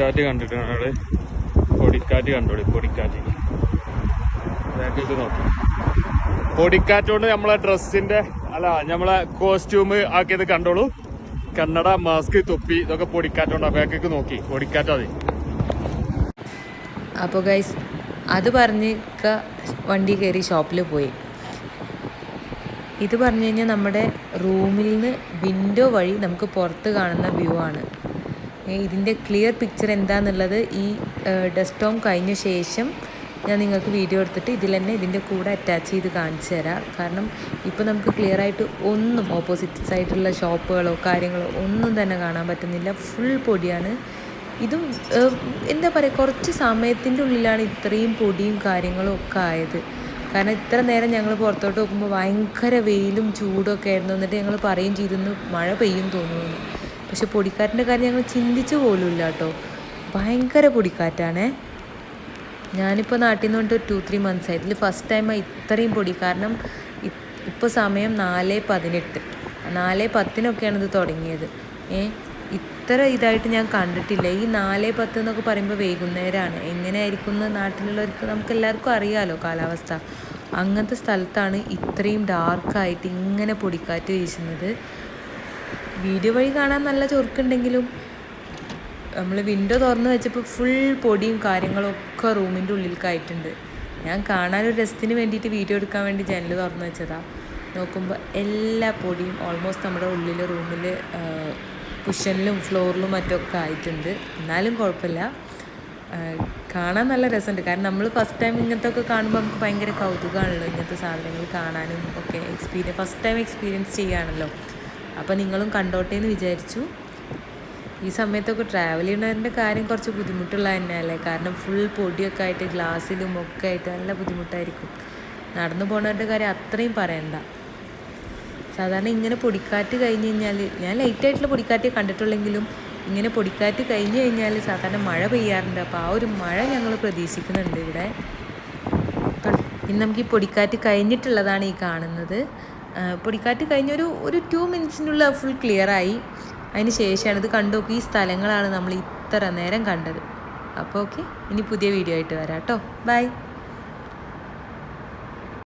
കാറ്റ് കണ്ടിട്ടുണ്ട് പൊടിക്കാറ്റ് കണ്ടോളി പൊടിക്കാറ്റ്. ബാക്കിലേക്ക് നോക്കി. നമ്മളെ ഡ്രസ്സിന്റെ അല്ല നമ്മളെ കോസ്റ്റ്യൂം ആക്കിയത് കണ്ടോളൂ. കണ്ണട മാസ്ക് തൊപ്പി ഇതൊക്കെ പൊടിക്കാറ്റുണ്ട് ബാക്കിലേക്ക് നോക്കി. പൊടിക്കാറ്റാതെ അപ്പോൾ ഗൈസ് അത് പറഞ്ഞ് വണ്ടി കയറി ഷോപ്പിൽ പോയി. ഇത് പറഞ്ഞു കഴിഞ്ഞാൽ നമ്മുടെ റൂമിൽ നിന്ന് വിൻഡോ വഴി നമുക്ക് പുറത്ത് കാണുന്ന വ്യൂ ആണ്. ഇതിന്റെ ക്ലിയർ പിക്ചർ എന്താണെന്നുള്ളത് ഈ ഡെസ്ക്ടോം കഴിഞ്ഞ ശേഷം ഞാൻ നിങ്ങൾക്ക് വീഡിയോ എടുത്തിട്ട് ഇതിൽ തന്നെ ഇതിന്റെ കൂടെ അറ്റാച്ച് ചെയ്ത് കാണിച്ചു തരാം. കാരണം ഇപ്പോൾ നമുക്ക് ക്ലിയർ ആയിട്ട് ഒന്നും ഓപ്പോസിറ്റ് സൈഡിലുള്ള ഷോപ്പുകളോ കാര്യങ്ങളോ ഒന്നും തന്നെ കാണാൻ പറ്റുന്നില്ല. ഫുൾ പൊടിയാണ്. ഇതും എന്താ പറയുക കുറച്ച് സമയത്തിന്റെ ഉള്ളിലാണ് ഇത്രയും പൊടിയും കാര്യങ്ങളും ഒക്കെ ആയത്. കാരണം ഇത്ര നേരം ഞങ്ങൾ പുറത്തോട്ട് നോക്കുമ്പോൾ ഭയങ്കര വെയിലും ചൂടും ഒക്കെ ആയിരുന്നു. എന്നിട്ട് ഞങ്ങൾ പറയും ചെയ്തെന്ന് മഴ പെയ്യും തോന്നുന്നു. പക്ഷെ പൊടിക്കാറ്റിന്റെ കാര്യം ഞങ്ങൾ ചിന്തിച്ചു പോലുമില്ല കേട്ടോ. ഭയങ്കര പൊടിക്കാറ്റാണേ. ഞാനിപ്പോൾ നാട്ടിൽ നിന്ന് കൊണ്ട് ടു ത്രീ മന്ത്സ് ആയി. ഇതിൽ ഫസ്റ്റ് ടൈമാണ് ഇത്രയും പൊടി. കാരണം ഇപ്പോൾ സമയം നാല് പതിനെട്ട്. നാല് പത്തിനൊക്കെയാണ് ഇത് തുടങ്ങിയത്. ഏ? ഇത്ര ഇതായിട്ട് ഞാൻ കണ്ടിട്ടില്ല. ഈ നാല് പത്ത് എന്നൊക്കെ പറയുമ്പോൾ വൈകുന്നേരമാണ് എങ്ങനെയായിരിക്കും എന്ന് നാട്ടിലുള്ളവർക്ക് നമുക്ക് എല്ലാവർക്കും അറിയാമല്ലോ കാലാവസ്ഥ. അങ്ങനത്തെ സ്ഥലത്താണ് ഇത്രയും ഡാർക്കായിട്ട് ഇങ്ങനെ പൊടിക്കാറ്റ് വീശുന്നത്. വീഡിയോ വഴി കാണാൻ നല്ല ചൊറുക്കുണ്ടെങ്കിലും നമ്മൾ വിൻഡോ തുറന്ന് വെച്ചപ്പോൾ ഫുൾ പൊടിയും കാര്യങ്ങളും ഒക്കെ റൂമിന്റെ ഉള്ളിലേക്കായിട്ടുണ്ട് ഞാൻ കാണാനൊരു രസത്തിന് വേണ്ടിയിട്ട് വീഡിയോ എടുക്കാൻ വേണ്ടി ജനൽ തുറന്ന് വെച്ചതാ. നോക്കുമ്പോൾ എല്ലാ പൊടിയും ഓൾമോസ്റ്റ് നമ്മുടെ ഉള്ളിൽ റൂമിൽ കുഷനിലും ഫ്ലോറിലും മറ്റൊക്കെ ആയിട്ടുണ്ട്. എന്നാലും കുഴപ്പമില്ല. കാണാൻ നല്ല രസമുണ്ട്. കാരണം നമ്മൾ ഫസ്റ്റ് ടൈം ഇങ്ങനത്തെ ഒക്കെ കാണുമ്പോൾ നമുക്ക് ഭയങ്കര കൗതുകമാണല്ലോ ഇങ്ങനത്തെ സാധനങ്ങൾ കാണാനും ഒക്കെ എക്സ്പീരിയൻസ് ഫസ്റ്റ് ടൈം എക്സ്പീരിയൻസ് ചെയ്യുകയാണല്ലോ അപ്പോൾ നിങ്ങളും കണ്ടോട്ടെ എന്ന് വിചാരിച്ചു. ഈ സമയത്തൊക്കെ ട്രാവൽ ചെയ്യുന്നതിന്റെ കാര്യം കുറച്ച് ബുദ്ധിമുട്ടുള്ള തന്നെയല്ലേ? കാരണം ഫുൾ പൊടിയൊക്കെ ആയിട്ട് ഗ്ലാസ്സിലും ഒക്കെ ആയിട്ട് നല്ല ബുദ്ധിമുട്ടായിരിക്കും. നടന്നു പോകുന്നവരുടെ കാര്യം അത്രയും പറയണ്ട. സാധാരണ ഇങ്ങനെ പൊടിക്കാറ്റ് കഴിഞ്ഞ് കഴിഞ്ഞാൽ ഞാൻ ലൈറ്റായിട്ടുള്ള പൊടിക്കാറ്റേ കണ്ടിട്ടുള്ളെങ്കിലും ഇങ്ങനെ പൊടിക്കാറ്റ് കഴിഞ്ഞ് കഴിഞ്ഞാൽ സാധാരണ മഴ പെയ്യാറുണ്ട്. അപ്പോൾ ആ ഒരു മഴ ഞങ്ങൾ പ്രതീക്ഷിക്കുന്നുണ്ട് ഇവിടെ. ഇന്ന് നമുക്ക് ഈ പൊടിക്കാറ്റ് കഴിഞ്ഞിട്ടുള്ളതാണ് ഈ കാണുന്നത്. പൊടിക്കാറ്റ് കഴിഞ്ഞൊരു ഒരു ടു മിനിറ്റ്സിനുള്ള ഫുൾ ക്ലിയറായി അതിന് ശേഷമാണ് ഇത് കണ്ടു ഈ സ്ഥലങ്ങളാണ് നമ്മൾ ഇത്ര നേരം കണ്ടത്. അപ്പോൾ ഓക്കെ ഇനി പുതിയ വീഡിയോ ആയിട്ട് വരാം കേട്ടോ. ബൈ